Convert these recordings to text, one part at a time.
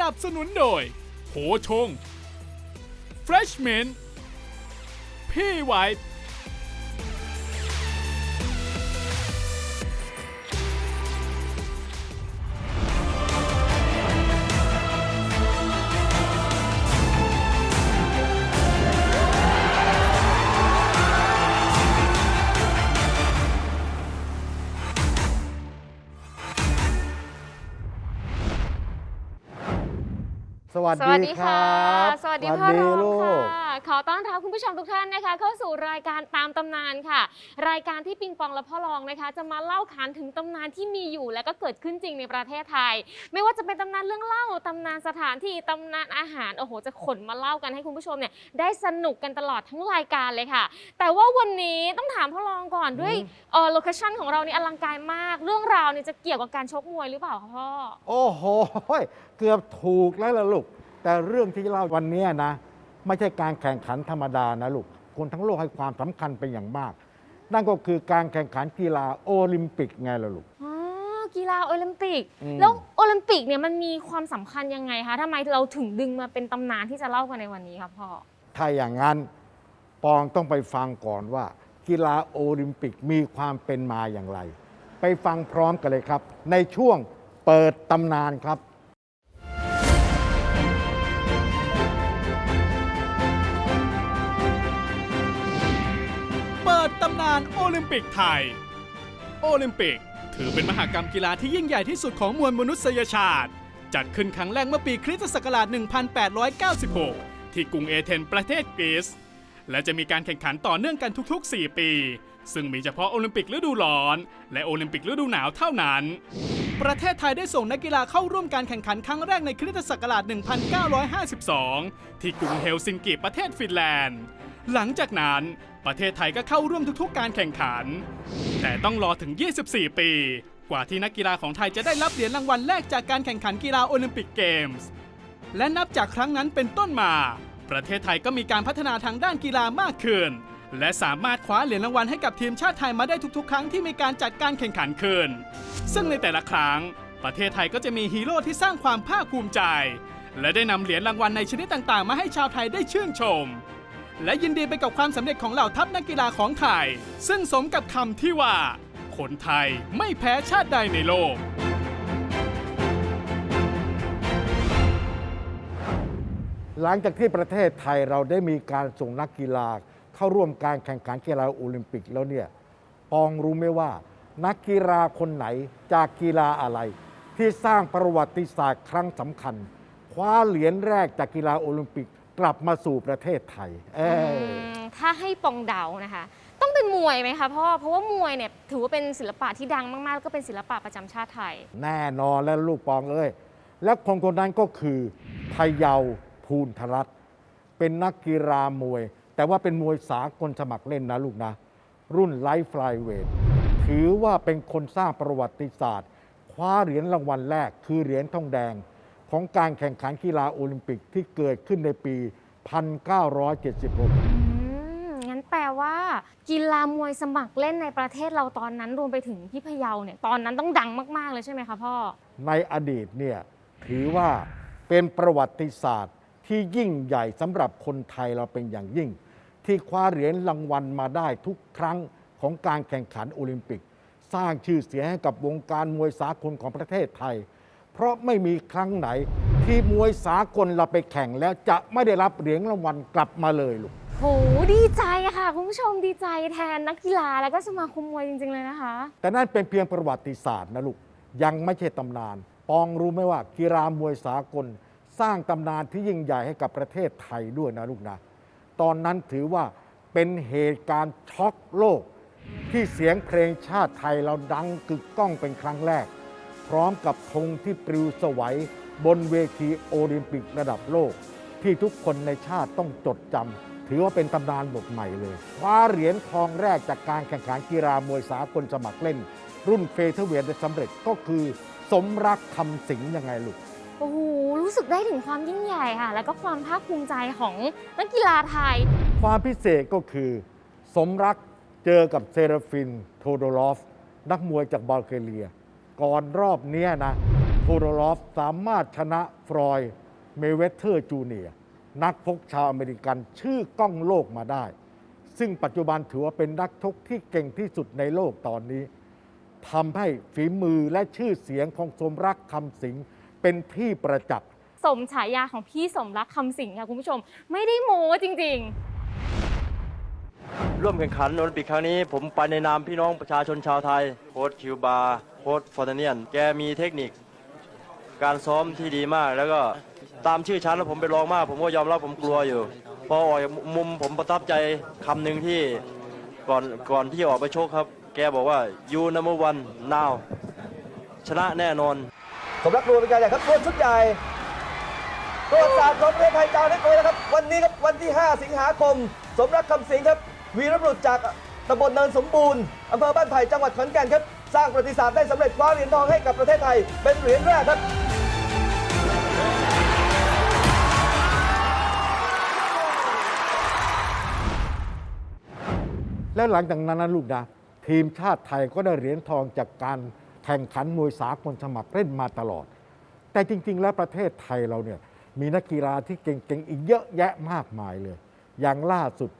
นับสนุนโดยโหชง Freshman พี่ไวท์ สวัสสวัสดีดีคค่ะรับ สวัสดีพ่อรองลูค่ะกขอต้อนรับคุณผู้ชมทุกท่านนะคะ เข้าสู่รายการตามตำนานค่ะ รายการที่ปิงปองและพ่อรองนะคะ จะมาเล่าขานถึงตำนานที่มีอยู่ และก็เกิดขึ้นจริงในประเทศไทย ไม่ว่าจะเป็นตำนานเรื่องเล่าตำนานสถานที่ตำนานอาหารโอ้โห จะขนมาเล่ากันให้คุณผู้ชมเนี่ยได้สนุกกันตลอดทั้งรายการเลยค่ะ แต่ว่าวันนี้ต้องถามพ่อรองก่อนด้วยเออโลเคชั่นของเรานี่อลังการมาก เรื่องราวเนี่ยจะเกี่ยวกับการชกมวยหรือเปล่าคะพ่อโอ้โหเกือบถูกแล้วล่ะลูก แต่เรื่องที่เล่าวันเนี้ยนะ ไม่ใช่การแข่งขันธรรมดานะลูก คนทั้งโลกให้ความสำคัญเป็นอย่างมาก นั่นก็คือการแข่งขันกีฬาโอลิมปิกไงล่ะลูก อ๋อกีฬาโอลิมปิก อืม แล้วโอลิมปิกเนี่ยมันมีความสำคัญยังไงคะทำไมเราถึงดึงมาเป็นตำนานที่จะเล่ากันในวันนี้ครับพ่อ ถ้าอย่างนั้นปองต้องไปฟังก่อนว่า กีฬาโอลิมปิกมีความเป็นมาอย่างไร ไปฟังพร้อมกันเลยครับ ในช่วงเปิดตำนานครับานโอลิมปิกไทย โอลิมปิก ถือเป็นมหากรรมกีฬาที่ยิ่งใหญ่ที่สุดของมวลมนุษยชาติ จัดขึ้นครั้งแรกเมื่อปีคริสตศักราช 1896 ที่กรุงเอเธนส์ประเทศกรีซและจะมีการแข่งขันต่อเนื่องกันทุกๆ 4 ปี ซึ่งมีเฉพาะโอลิมปิกฤดูร้อน และโอลิมปิกฤดูหนาวเท่านั้น ประเทศไทยได้ส่งนักกีฬาเข้าร่วมการแข่งขันครั้งแรกในคริสตศักราช 1952 ที่กรุงเฮลซิงกิประเทศฟินแลนด์ หลังจากนั้น ประเทศไทยก็เข้าร่วมทุกๆ การแข่งขัน แต่ต้องรอถึง 24 ปี กว่าที่นักกีฬาของไทยจะได้รับเหรียญรางวัลแรกจากการแข่งขันกีฬาโอลิมปิกเกมส์ และนับจากครั้งนั้นเป็นต้นมา ประเทศไทยก็มีการพัฒนาทางด้านกีฬามากขึ้น และสามารถคว้าเหรียญรางวัลให้กับทีมชาติไทยมาได้ทุกๆ ครั้งที่มีการจัดการแข่งขันขึ้น ซึ่งในแต่ละครั้ง ประเทศไทยก็จะมีฮีโร่ที่สร้างความภาคภูมิใจ และได้นำเหรียญรางวัลในชนิดต่างๆ มาให้ชาวไทยได้ชื่นชม และยินดีไปกับความสำเร็จของเหล่าทัพนักกีฬาของไทย ซึ่งสมกับคำที่ว่า คนไทยไม่แพ้ชาติใดในโลก หลังจากที่ประเทศไทยเราได้มีการส่งนักกีฬา เข้าร่วมการแข่งขันกีฬาโอลิมปิกแล้วเนี่ยปองรู้ไหมว่า นักกีฬาคนไหนจากกีฬาอะไร ที่สร้างประวัติศาสตร์ครั้งสำคัญ คว้าเหรียญแรกจากกีฬาโอลิมปิก กลับมาสู่ประเทศไทยเอออมถ้าให้ปองเดานะคะ ต้องเป็นมวยไหมคะพ่อเพราะว่ามวยเนี่ยถือว่าเป็นศิลปะที่ดังมากๆแล้วก็เป็นศิลปะประจำชาติไทย แน่นอนแล้วลูกปองเอ้ยและคนคนนั้นก็คือพะเยาภูลธรัตน์เป็นนักกีฬามวย แต่ว่าเป็นมวยสากลสมัครเล่นนะลูกนะ รุ่นไลฟ์ฟลายเวทถือว่าเป็นคนสร้างประวัติศาสตร์ คว้าเหรียญรางวัลแรกคือเหรียญทองแดง ของการแข่งขันกีฬาโอลิมปิกที่เกิดขึ้นในปี 1976 อืมงั้นแปลว่า กีฬามวยสมัครเล่นในประเทศเราตอนนั้นรวมไปถึงที่พะเยาเนี่ยตอนนั้นต้องดังมาก ๆ เลยใช่ไหมคะพ่อ ในอดีตเนี่ยถือว่าเป็นประวัติศาสตร์ที่ยิ่งใหญ่สำหรับคนไทยเราเป็นอย่างยิ่ง ที่คว้าเหรียญรางวัลมาได้ทุกครั้งของการแข่งขันโอลิมปิก สร้างชื่อเสียงให้กับวงการมวยสากลของประเทศไทย เพราะไม่มีครั้งไหน ที่มวยสากลเราไปแข่งแล้วจะไม่ได้รับเหรียญรางวัลกลับมาเลยลูก โหดีใจอะค่ะ คุณผู้ชมดีใจแทนนักกีฬาแล้วก็สมาคมมวยจริง ๆ เลยนะคะ แต่นั่นเป็นเพียงประวัติศาสตร์นะลูก ยังไม่ใช่ตำนาน ปองรู้ไหมว่ากีฬามวยสากล สร้างตำนานที่ยิ่งใหญ่ให้กับประเทศไทยด้วยนะลูกนะ ตอนนั้นถือว่าเป็นเหตุการณ์ช็อกโลก ที่เสียงเพลงชาติไทยเราดังกึกก้องเป็นครั้งแรก พร้อมกับธงที่ปลิวสวัยบนเวทีโอลิมปิกระดับโลก ที่ทุกคนในชาติต้องจดจำถือว่าเป็นตำนานบทใหม่เลยคว้าเหรียญทองแรกจากการแข่งขันกีฬามวยสากลสมัครเล่น รุ่นเฟเธอร์เวทได้สำเร็จก็คือสมรักคำสิงห์ยังไงลูกโอ้โหรู้สึกได้ถึงความยิ่งใหญ่ค่ะ แล้วก็ความภาคภูมิใจของนักกีฬาไทย ความพิเศษก็คือ สมรักเจอกับเซราฟิน โทโดรอฟ นักมวยจากบัลแกเรีย ก่อนรอบนี้นะโทโดรอฟสามารถชนะฟรอยเมเวเทอร์จูเนียนักพกชาวอเมริกันชื่อก้องโลกมาได้ ซึ่งปัจจุบันถือว่าเป็นนักชกที่เก่งที่สุดในโลกตอนนี้ทำให้ฝีมือและชื่อเสียงของสมรักคำสิงเป็นที่ประจักษ์สมฉายาของพี่สมรักคำสิงค่ะคุณผู้ชม ไม่ได้โม้จริง ร่วมแข่งขันโอลิมปิกครั้งนี้ ผมไปในนามพี่น้องประชาชนชาวไทย โค้ชคิวบาร์โค้ชฟอร์เทเนียน แกมีเทคนิค การซ้อมที่ดีมาก แล้วก็ตามชื่อชั้นแล้วผมไปลองมาก ผมก็ยอมรับผมกลัวอยู่ พอออกจากมุมผมประทับใจคำหนึ่งที่ก่อนก่อนที่จะออกไปโชกครับ แกบอกว่า you number one now ชนะแน่นอน สมรักรวมเป็นการใหญ่ครับรวมชุดใหญ่ประวัติศาสตร์ของประเทศไทยจารึกไว้นะครับ วันนี้ครับวันที่ 5 สิงหาคม สมรักคำสิงครับ วีรบุรุษจากตำบลเนินสมบูรณ์อำเภอบ้านไผ่จังหวัดขอนแก่นครับ สร้างประวัติศาสตร์ได้สำเร็จคว้าเหรียญทองให้กับประเทศไทย เป็นเหรียญแรกครับแล้วหลังจากนั้นนะลูกนะทีมชาติไทยก็ได้เหรียญทองจากการแข่งขันมวยสากลสมัครเล่นมาตลอด แต่จริง ๆ แล้วประเทศไทยเราเนี่ยมีนักกีฬาที่เก่งๆ อีกเยอะแยะมากมายเลย อย่างล่าสุด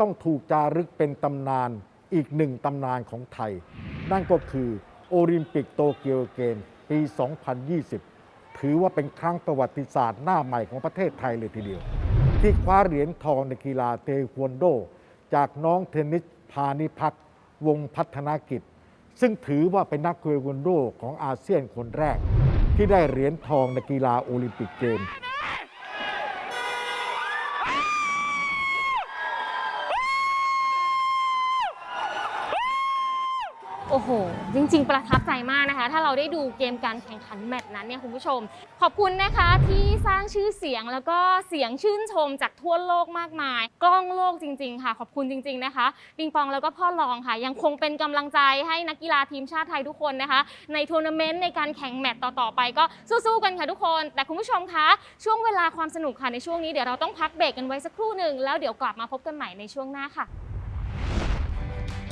ต้องถูกจารึกเป็นตำนานอีกหนึ่งตำนานของไทย นั่นก็คือโอลิมปิกโตเกียวเกมปี 2020 ถือว่าเป็นครั้งประวัติศาสตร์หน้าใหม่ของประเทศไทยเลยทีเดียว ที่คว้าเหรียญทองในกีฬาเทควันโด จากน้องเทนนิสพานิพักวงพัฒนากิจ ซึ่งถือว่าเป็นนักเทควันโดของอาเซียนคนแรก ที่ได้เหรียญทองในกีฬาโอลิมปิกเกม โห จริง ๆ ประทับใจมากนะคะ ถ้าเราได้ดูเกมการแข่งขันแมตช์นั้นเนี่ยคุณผู้ชม ขอบคุณนะคะที่สร้างชื่อเสียงแล้วก็เสียงชื่นชมจากทั่วโลกมากมาย กล้องโลกจริง ๆ ค่ะ ขอบคุณจริง ๆ นะคะปิงปองแล้วก็พ่อรองค่ะ ยังคงเป็นกำลังใจให้นักกีฬาทีมชาติไทยทุกคนนะคะ ในทัวร์นาเมนต์ในการแข่งแมตช์ต่อๆไปก็สู้ๆกันค่ะทุกคน แต่คุณผู้ชมคะช่วงเวลาความสนุกค่ะในช่วงนี้เดี๋ยวเราต้องพักเบรกกันไว้สักครู่หนึ่งแล้วเดี๋ยวกลับมาพบกันใหม่ในช่วงหน้าค่ะ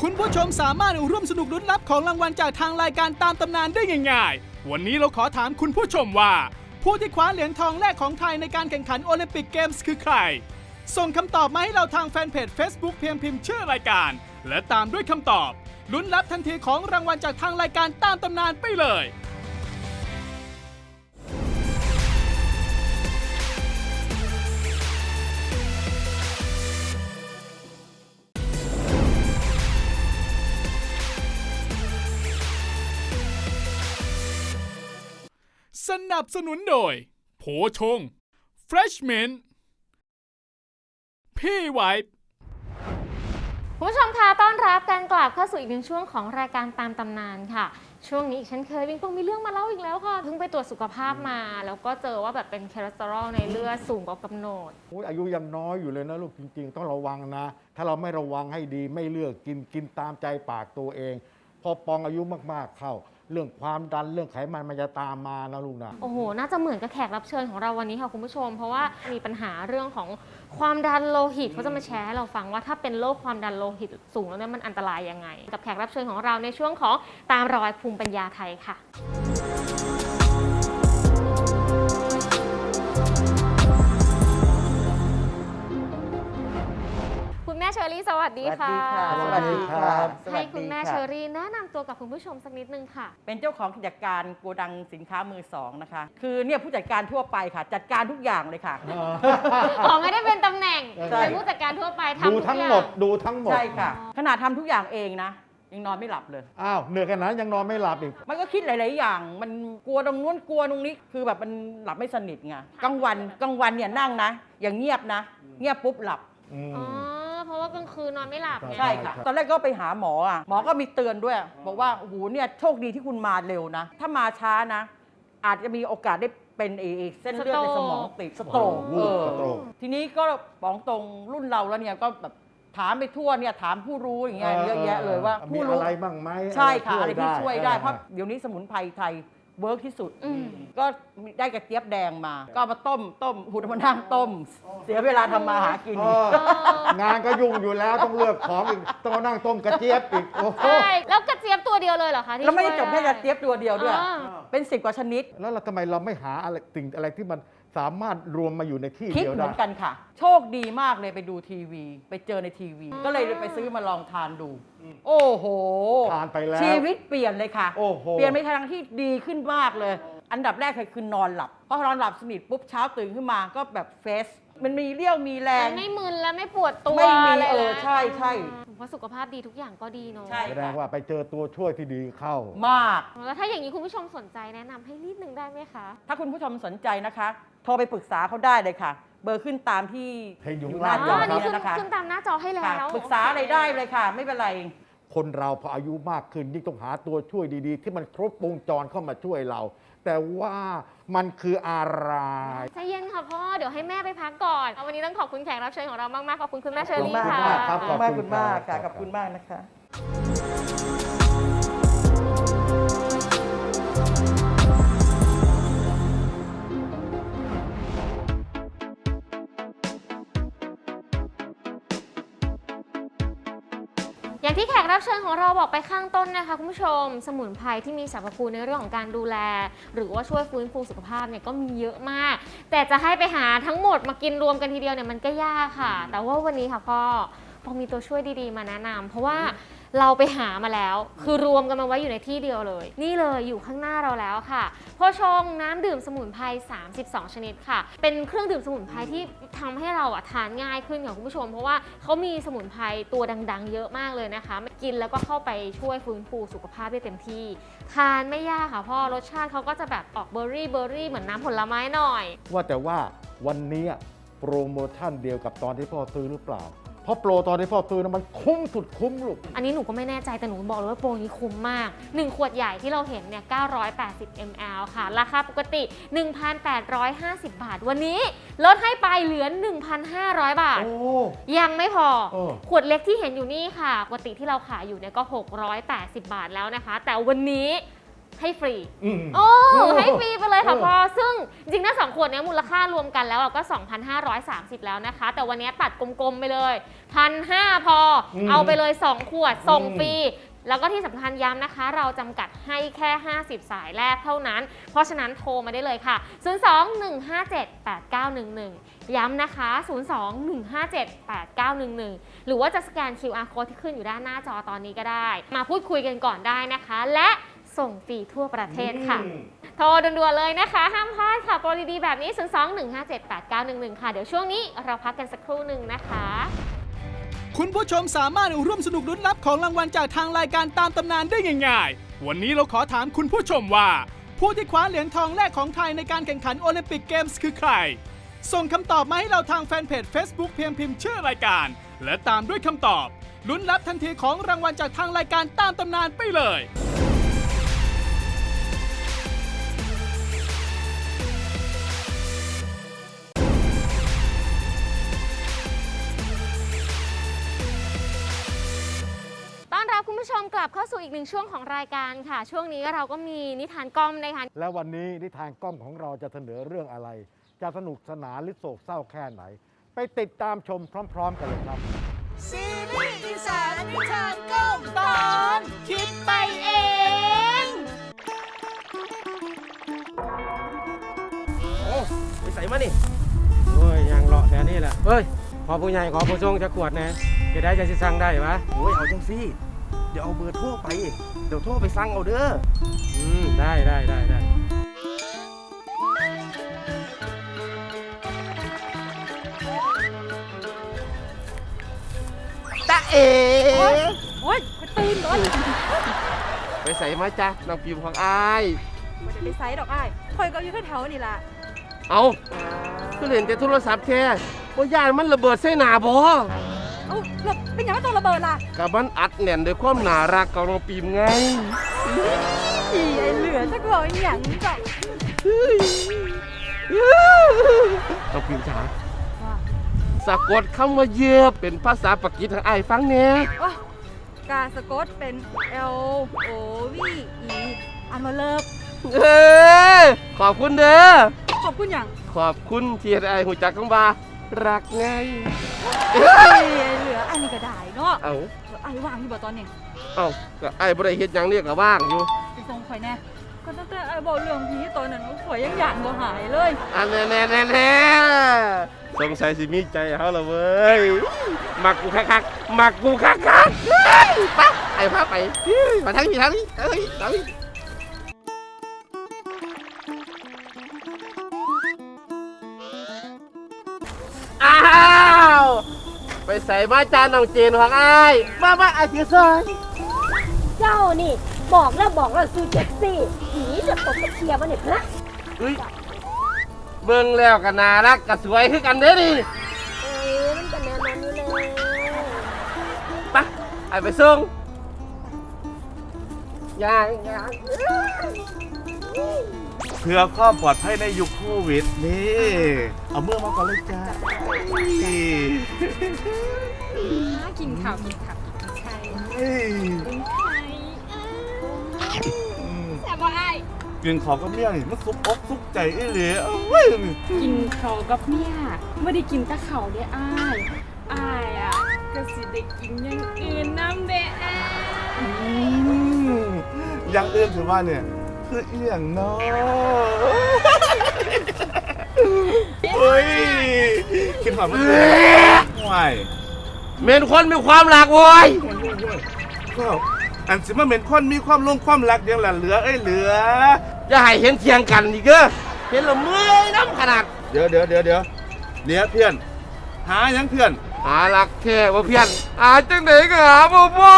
คุณผู้ชมสามารถร่วมสนุกลุ้นรับของรางวัลจากทางรายการตามตำนานได้ง่ายๆ วันนี้เราขอถามคุณผู้ชมว่า ผู้ที่คว้าเหรียญทองแรกของไทยในการแข่งขันโอลิมปิกเกมส์คือใคร ส่งคำตอบมาให้เราทางแฟนเพจ Facebook เพียงพิมพ์ชื่อรายการ และตามด้วยคำตอบลุ้นรับทันทีของรางวัลจากทางรายการตามตำนานไปเลย สนับสนุนโดย โผชง Fresh Mint พี่ไวท์คุณผู้ชมคะต้อนรับการกลับเข้าสู่อีกหนึ่งช่วงของรายการตามตำนานค่ะ ช่วงนี้อีกเช่นเคยวิงปองมีเรื่องมาเล่าอีกแล้วค่ะเพิ่งไปตรวจสุขภาพมา แล้วก็เจอว่าแบบเป็นคอเลสเตอรอลในเลือดสูงกว่ากำหนด โอ้ยอายุยังน้อยอยู่เลยนะลูกจริง ๆ ต้องระวังนะ ถ้าเราไม่ระวังให้ดีไม่เลือกกินกินตามใจปากตัวเอง พอปองอายุมากๆเข้า เรื่องความดันเรื่องไขมันมันจะตามมานะลูกนะโอ้โห น่าจะเหมือนกับแขกรับเชิญของเราวันนี้ค่ะคุณผู้ชม เพราะว่ามีปัญหาเรื่องของความดันโลหิตเขาจะมาแชร์ให้เราฟังว่าถ้าเป็นโรคความดันโลหิตสูงแล้วเนี่ยมันอันตรายยังไง กับแขกรับเชิญของเราในช่วงของตามรอยภูมิปัญญาไทยค่ะ เชอรี่สวัสดีค่ะ สวัสดีครับสวัให้สคุณดีแม่ค่ะเชอรี่แนะนำตัวกับคุณผู้ชมสักนิดนึงค่ะ เป็นเจ้าของกิจการโกดังสินค้ามือสองนะคะ คือเนี่ยผู้จัดการทั่วไปค่ะ จัดการทุกอย่างเลยค่ะอ๋อไม่ได้เป็นตำแหน่งใช่เป็นผู้จัดการทั่วไปทำดูทุกทั้งอย่าหมดดูทั้งหมดใช่ค่ะ ขนาดทำทุกอย่างเองนะยังนอนไม่หลับเลย อ้าวเหนื่อยขนาดนั้นยังนอนไม่หลับอีก มันก็คิดหลาย ๆ อย่าง มันกลัวตรงนู้นกลัวตรงนี้ คือแบบมันหลับไม่สนิทไง กลางวันกลางวันเนี่ยนั่งนะ อย่างเงียบนะ เงียบปุ๊บหลับอืมอ๋อเพ ราะว่ากลางคืนนอนไม่หลับไง ใช่ค่ะ ตอนแรกก็ไปหาหมออะ หมอก็มีเตือนด้วย บอกว่าโอ้โหเนี่ยโชคดีที่คุณมาเร็วนะ ถ้ามาช้านะ อาจจะมีโอกาสได้เป็นเอเส้นเลือดในสมองตีบสโตรกวูเอบอสโตรก ทีนี้ก็บอกตรงรุ่นเราแล้วเนี่ยก็แบบถามไปทั่วเนี่ยถามผู้รู้อย่างเงี้ยเยอะแยะเลยว่ามีผู้อะรู้ไรบ้างไหมใช่ค่ะอะไรที่ช่วยได้ออเพราะเดี๋ยวนี้สมุนไพรไทย เวิร์กที่สุดอืมก็ได้กระเจี๊ยบแดงมา ก็เอามาต้มต้มหุ่นมานั่งต้ม เสียเวลาทำมาหากิน เอองานก็ยุ่งอยู่แล้วต้องเลือกของอีกต้องมานั่งต้มกระเจี๊ยบอีกโอ้โหใช่ แล้วกระเจี๊ยบตัวเดียวเลยเหรอคะที่แล้วไม่ได้ช่จวยบแค่กระเจี๊ยบตัวเดียวด้วย อ่า เป็นสิบกว่าชนิด แล้วเราทำไมเราไม่หาอะไรสิ่งอะไรที่มัน สามารถรวมมาอยู่ในที่คิดเดียวเหมืได้ อนกันค่ะ โชคดีมากเลยไปดูทีวี ไปเจอในทีวี ก็เลยไปซื้อมาลองทานดู โอ้โหทานไปแล้วชีวิตเปลี่ยนเลยค่ะ โอ้โห เปลี่ยนไปทางที่ดีขึ้นมากเลย อันดับแรกคือคือนอนหลับพอนอนหลับสนิทปุ๊บเช้าตื่นขึ้นมาก็แบบเฟสมันมีเรี่ยวมีแรมัง นไม่มึนและไม่ปวดตัวไม่มีเลยเออนะใช่ใช่เพราะสุขภาพดีทุกอย่างก็ดีเนาะใช่ แสดงว่าไปเจอตัวช่วยที่ดีเข้า มาก แล้วถ้าอย่างนี้คุณผู้ชมสนใจแนะนำให้นิดนึงได้ไหมคะ ถ้าคุณผู้ชมสนใจนะคะ โทรไปปรึกษาเขาได้เลยค่ะ เบอร์ขึ้นตามที่เห็นอยู่อยู่ข้างหล่าน้างจอนี่นี้ขึ้นนะคะขึ้นตามหน้าจอให้แล้ค่ะวปรึกษาอะไรได้เลยค่ะ ไม่เป็นไร คนเราพออายุมากขึ้นยิ่งต้องหาตัวช่วยดีๆ ที่มันครบวงจรเข้ามาช่วยเรา แต่ว่า มันคืออะไร ใจเย็นค่ะพ่อ เดี๋ยวให้แม่ไปพักก่อนเอาวันนี้ต้องขอบคุณแขกรับเชิญของเรามากๆ ขอบคุณคุณแม่เชอรี่ขอบคุณค่ะมากครับ ขอบคุณมากขอบคุคุณณมากครัค่ะบขอบคุณมากนะคะ อย่างที่แขกรับเชิญของเราบอกไปข้างต้นนะคะคุณผู้ชม สมุนไพรที่มีสรรพคุณในเรื่องของการดูแล หรือว่าช่วยฟื้นฟูสุขภาพเนี่ยก็มีเยอะมาก แต่จะให้ไปหาทั้งหมดมากินรวมกันทีเดียวเนี่ยมันก็ยากค่ะ แต่ว่าวันนี้ค่ะพ่อพอมีตัวช่วยดีๆมาแนะนำเพราะว่า เราไปหามาแล้ว คือรวมกันมาไว้อยู่ในที่เดียวเลย นี่เลยอยู่ข้างหน้าเราแล้วค่ะพ่อชงน้ำดื่มสมุนไพร 32 ชนิดค่ะ เป็นเครื่องดื่มสมุนไพรที่ทำให้เราอะทานง่ายขึ้นค่ะคุณผู้ชม เพราะว่าเขามีสมุนไพรตัวดัง ๆ เยอะมากเลยนะคะกินแล้วก็เข้าไปช่วยฟื้นฟูสุขภาพได้เต็มที่ ทานไม่ยากค่ะพ่อรสชาติเขาก็จะแบบออกเบอร์รี่เบอร์รี่เหมือนน้ำผลไม้หน่อย ว่าแต่ว่าวันนี้โปรโมชั่นเดียวกับตอนที่พ่อซื้อหรือเปล่า ราะโปรตอนที่พ่อซื้อนะมันคุ้มสุดคุ้มลูก อันนี้หนูก็ไม่แน่ใจแต่หนูบอกเลยว่าโปรนี้คุ้มมาก 1 ขวดใหญ่ที่เราเห็นเนี่ย 980 ml ค่ะ ราคาปกติ 1,850 บาท วันนี้ลดให้ไปเหลือ 1,500 บาท โอ้ ยังไม่พอ เออ ขวดเล็กที่เห็นอยู่นี่ค่ะ ปกติที่เราขายอยู่เนี่ยก็ 680 บาทแล้วนะคะ แต่วันนี้ ให้ฟรี อืม โอ้ให้ฟรีไปเลยค่ะพ่อ ซึ่งจริงๆถ้าสองขวดเนี้ยมูลค่ารวมกันแล้วอะก็ 2,530 แล้วนะคะ แต่วันนี้ตัดกลมๆไปเลยพันห้าพออมเอาไปเลย 2 ขวดส่งอืมฟรี แล้วก็ที่สำคัญย้ำนะคะ เราจำกัดให้แค่ 50 สายแรกเท่านั้น เพราะฉะนั้นโทรมาได้เลยค่ะ 02-157-8911 ย้ำนะคะ 02-157-8911 หรือว่าจะสแกน QR code ที่ขึ้นอยู่ด้านหน้าจอตอนนี้ก็ได้ มาพูดคุยกันก่อนได้นะคะ และ ส่งฟรีทั่วประเทศค่ะ โทรด่วนๆเลยนะคะ ห้ามพลาดค่ะ โปรดีๆแบบนี้ 02-157-8911 ค่ะ เดี๋ยวช่วงนี้เราพักกันสักครู่หนึ่งนะคะ คุณผู้ชมสามารถร่วมสนุกลุ้นรับของรางวัลจากทางรายการตามตำนานได้ง่ายๆ วันนี้เราขอถามคุณผู้ชมว่า ผู้ที่คว้าเหรียญทองแรกของไทยในการแข่งขันโอลิมปิกเกมส์คือใคร ส่งคำตอบมาให้เราทางแฟนเพจ Facebook เพียงพิมพ์ชื่อรายการ และตามด้วยคำตอบลุ้นรับทันทีของรางวัลจากทางรายการตามตำนานไปเลย กลับเข้าสู่อีกหนึ่งช่วงของรายการค่ะ ช่วงนี้เราก็มีนิทานก้อมนะคะแล้ววันนี้นิทานกล้องของเราจะเสนอเรื่องอะไร จะสนุกสนานหรือโศกเศร้าแค่ไหน ไปติดตามชมพร้อม ๆ กันเลยครับซีรีส์อีสานนิทานก้มตอนคิดไปเองไปใส่มานี่โอ้ยยังเลาะแถวนี้แหละเฮ้ยขอผู้ใหญ่ขอผู้ทรงจะขวดแหนะจะได้จะสิสั่งได้ปะโอ้ยเอาจังซี่ เดี๋ยวเอาเบอร์โทรไป เดี๋ยวโทรไปสั่งเอาเด้อ อืม ได้ได้ได้ได้ตาเอ๋โอ๊ยไปตื่นก่อนไปใส่มาจ้ะน้องปิมของอายมันจะไปไซส์ดอกอ้ายคอยก็อยู่แถวๆนี่ล่ะเอาก็เล่นแต่โทรศัพท์แค่ว่าย่านมันระเบิดใส่หน้าบ่ เอ้าแล้วเป็นยังไงต้องระเบิดล่ะกับมันอัดแน่นด้วยความน่ารักของน้องปิมไงอีไอเหลือจะบอกอหย่างจ้ะน้องปิมจ๋าสะกดคำว่าเยือบเป็นภาษาปากีสถานไอ้ายฟังเนี่ยโอ้การสะกดเป็น L O V E อันมาเลิฟเออขอบคุณเด้อขอบคุณอย่าง ขอบคุณที่ให้ไอ้ายหูจักของบา รักไงอีไอเหลืออันนี้ก็ได้เนาะเอ้าไอว่างอยู่บ่ตอนนี้เอ้าก็ไอ้ายบ่ได้เฮ็ดหยังเนี่ยก็ว่างอยู่ไปส่งข่อยแน่ก็ตั้งแต่ไอบอกเรื่องผีตอนนั้นข่อยยังอยากบ่หายเลยอันแน่แน่แน่แน่สงสัยสิมีใจเขาละเว้ยมักกูคักคักๆมักกูคักคักๆเฮ้ยไปไอ้พาไปเฮ้ยมาทางนี้ทางนี้เอ้ยทางนี้ ไปใส่มาจานน้องเจนของไอ้ายมามาไอ้เสียซอยเจ้านี่ บอกแล้วบอกแล้วซูเจ็ดซี่ผีจะตกตะเคียบวะเนี่ยพระอุ้ยเบิ่งแล้วก็น่ารักก็สวยคือกันเด้อดิเอ้ยมันก็แน่นอนอยู่เลยไปไอ้ไปส่งย่างย่าง เพื่อความปลอดภัยในยุคโควิดนี่ เอาเมื่อมาก่อนเลยจ้านี่กินข้าวกินข้าวกินไข่เอ้ยกินไข่อืมแต่บ่อ้กินของกับเมี่ยนี่มันซุบอกซุกใจอ้เหลือเอ้ยกินข้าวกับเมียไม่ได้กินแต่ข้าวเด้อ้ายอ้ายอะก็สิได้กินอย่างอื่นน้ำเด้อ้าย อืมอย่างอื่นถือว่าเนี่ย คือเอียงเนาะเฮ้ยกินของมันห่วยเมนคนมีความหลากโว้ยก็อันสิมาเหม็นคนมีความลงความรักอย่างละเหลือเอ้ยเหลืออย่าให้เห็นเทียงกันอีกเด้อเห็นและเมื่อยน้ำขนาดเดี๋ยวเดี๋ยวเดี๋ยวเดี๋ยวเดี๋ยวเพื่อน หาหยังเพื่อนหาหลักแค่ว่าเพี้ยนหาจังไหนก็หาบ่บ่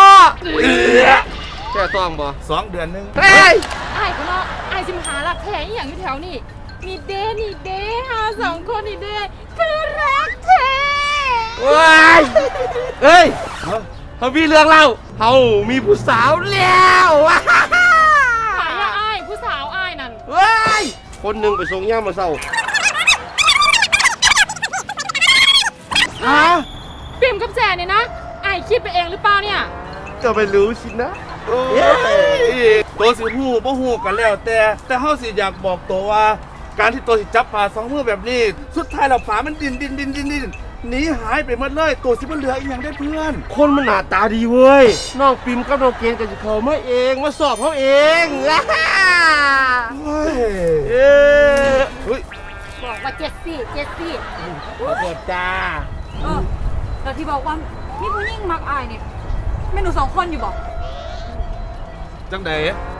แค่ต้องบ่สองเดือนหนึง เฮ้ยอ้ายก็เนาะอ้ายสิมาหาหลักแท้อหย่างอยู่แถวนี่นี่เด้นี่เด้หาสองคนนี่เด้คือรักแท้ ว้ายเฮ้ยเฮ้ยเขามีเรื่องเล่าเขามีผู้สาวแล้วว้าหายาอ้ายผู้สาวอ้ายนั่นเฮ้ยคนหนึ่งไปส่งย่ามมาเศร้าฮะปิ่มกับแจเนี่ยนะอ้ายคิดไปเองหรือเปล่าเนี่ย ก็ไม่รู้สินะ โอ้ย ตัวสิหูบ่หูกันแล้ว แต่แต่เฮาสิอยากบอกตัวว่า การที่ตัวสิจับปลาสองมือแบบนี้ สุดท้ายแล้วปลามันดินดินดินดินดินหนีหายไปหมดเลย ตัวสิมันเหลืออีกอย่างได้เพื่อน คนมันหน้าตาดีเว้ยน้องปิมกับน้องเกณฑ์ก็จะเขามาเองมาสอบเขาเองอ้าเฮ้ยเอ้ยเฮ้ยบอกว่าเจ็ดซี่เจ็ดซี่ขอโทษจ้าเออแล้วที่บอกว่ามีผู้หญิงมักอายเนี่ยแม่หนูสองคนอยู่บอกจังได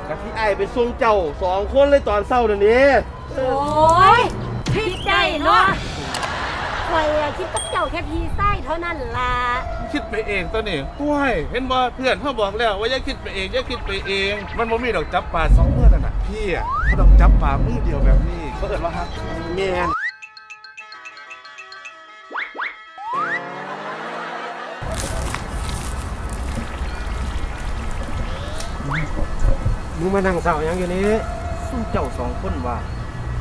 กับพี่ไอ้ไปส่งเจ้าสองคนเลยตอนเศร้าเดี๋ยวนี้ โอ้ยคิดได้เนาะคอยอะคิดกับเจ้าแค่พีไส้เท่านั้นล่ะคิดไปเองตัวนี้ห้วยเห็นบ่เพื่อนเขาบอกแล้วว่าอย่าคิดไปเองอย่าคิดไปเอง มันบ่มีดอกจับปลาสองมือนั่นน่ะพี่อะเขาต้องจับปลามือเดียวแบบนี้เขาเอิ้นว่าฮักแมน มึงมานั่งเศร้าอย่างอยู่นี้ซึ่งเจ้าสองคนว่า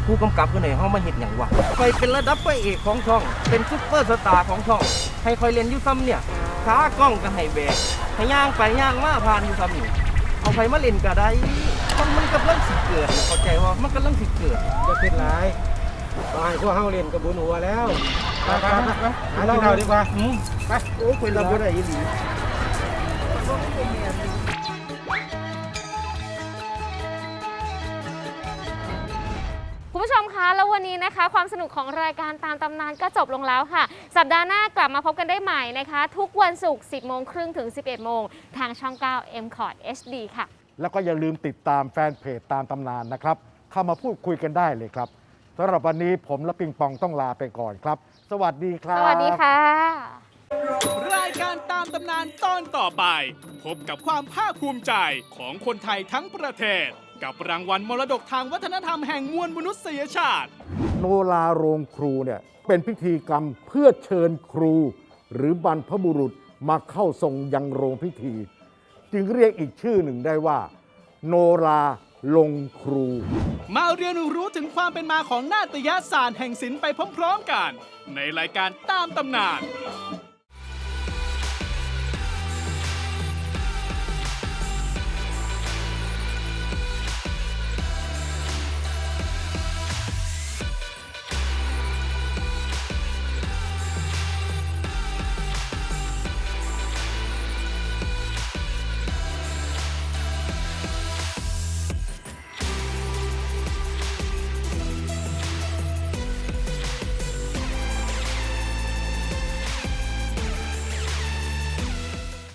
ผู้กำกับคนไหนห้องมาเห็นอย่างวะคอยเป็นระดับพระเอกของช่อง เป็นซุปเปอร์สตาร์ของช่อง ให้คอยเล่นอยูซ้ำเนี่ยขากล้องก็ให้แบกให้ย่างไปย่างมาผ่านอยูซ้ำนี่เอาไปมาเล่นก็ได้คนมันกำลังสิเกิดนะเข้าใจว่ามันกำลังสิเกิด จะเป็นไรตอนพวกเฮาเรียนกับบุญหัวแล้วไปไปไปไปหาเราเราดีกว่าอืมไป โอ้ยคอยรับบ่ได้อีหลี คุณผู้ชมคะ แล้ววันนี้นะคะ ความสนุกของรายการตามตำนานก็จบลงแล้วค่ะ สัปดาห์หน้ากลับมาพบกันได้ใหม่นะคะ ทุกวันศุกร์ 10 โมงครึ่งถึง 11 โมง ทางช่อง 9 m c o t HD ค่ะ แล้วก็อย่าลืมติดตามแฟนเพจตามตำนานนะครับ เข้ามาพูดคุยกันได้เลยครับสำหรับวันนี้ผมและปิงปองต้องลาไปก่อนครับ สวัสดีครับ สวัสดีค่ะ รายการตามามตำนานตอนต่อไป พบกับความภาคภูมิใจของคนไทยทั้งประเทศ กับรางวัลมรดกทางวัฒนธรรมแห่งมวลมนุษยชาติ โนราโรงครูเนี่ยเป็นพิธีกรรมเพื่อเชิญครู หรือบรรพบุรุษมาเข้าทรงยังโรงพิธี จึงเรียกอีกชื่อหนึ่งได้ว่า โนราลงครู มาเรียนรู้ถึงความเป็นมาของนาฏยศาสตร์แห่งศิลป์ไปพร้อมๆกัน ในรายการตามตำนาน